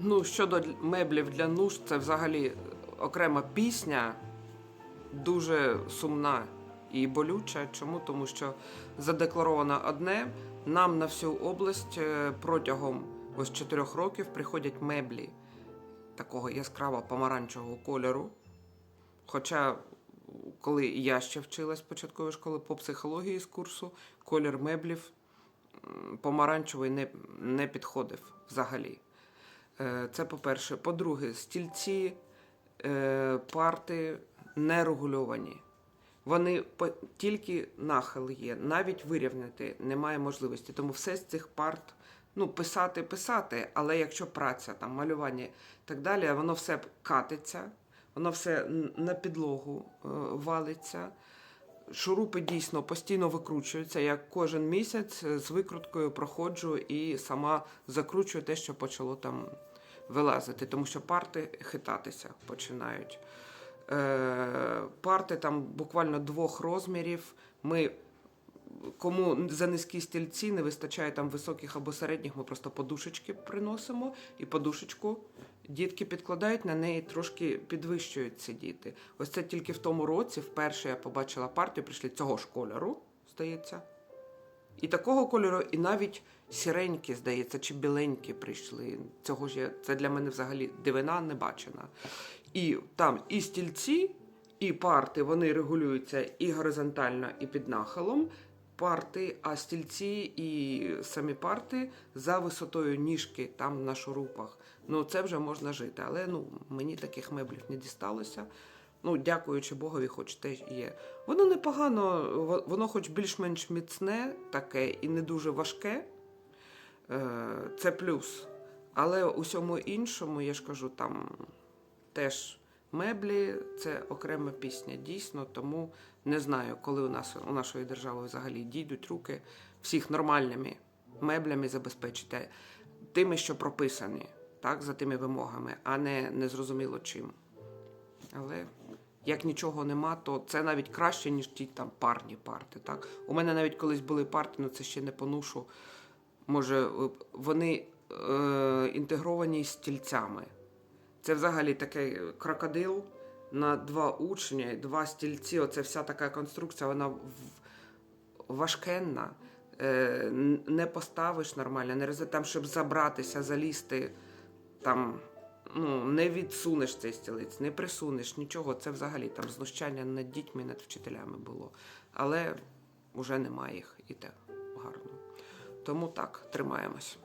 Ну, щодо меблів для нужд, це взагалі окрема пісня, дуже сумна і болюча. Чому? Тому що задекларовано одне. Нам на всю область е, протягом ось чотирьох років приходять меблі такого яскраво помаранчевого кольору. Хоча, коли я ще вчилась початкової школи по психології з курсу, колір меблів помаранчевий не, не підходив взагалі. Е, Це по-перше. По-друге, стільці, е, парти не регульовані. Вони тільки нахил є, навіть вирівняти немає можливості. Тому все з цих парт, ну, писати, писати, але якщо праця, там, малювання і так далі, воно все катиться, воно все на підлогу е, валиться. Шурупи дійсно постійно викручуються. Я кожен місяць е, з викруткою проходжу і сама закручую те, що почало там вилазити, тому що парти хитатися починають. Е, парти там буквально двох розмірів. Ми кому за низькі стільці не вистачає там високих або середніх, ми просто подушечки приносимо і подушечку дітки підкладають на неї, трошки підвищують сидіти. Ось це тільки в тому році, вперше я побачила партію, прийшли цього ж кольору, здається. І такого кольору, і навіть сіренькі, здається, чи біленькі прийшли. Цього ж я, це для мене взагалі дивина не бачена. І там і стільці, і парти вони регулюються і горизонтально, і під нахилом. Парти, а стільці і самі парти за висотою ніжки там на шурупах. Ну це вже можна жити. Але ну мені таких меблів не дісталося. Ну, дякуючи Богові, хоч те є. Воно непогано, воно хоч більш-менш міцне таке і не дуже важке. Е, Це плюс. Але усьому іншому, я ж кажу, там теж меблі це окрема пісня, дійсно. Тому не знаю, коли у нас у нашої держави взагалі дійдуть руки всіх нормальними меблями забезпечити тими, що прописані, так, за тими вимогами, а не незрозуміло чим. Але як нічого нема, то це навіть краще, ніж ті там парні парти. Так? У мене навіть колись були парти, але це ще не понушу. Може, е, вони е, інтегровані стільцями. Це взагалі такий крокодил на два учні, два стільці. Оце вся така конструкція, вона важкенна. Е, не поставиш нормально, не роз- там, щоб забратися, залізти, там ну, не відсунеш цей стілець, не присунеш нічого. Це взагалі там знущання над дітьми, над вчителями було. Але вже немає їх і те гарно. Тому так, тримаємось.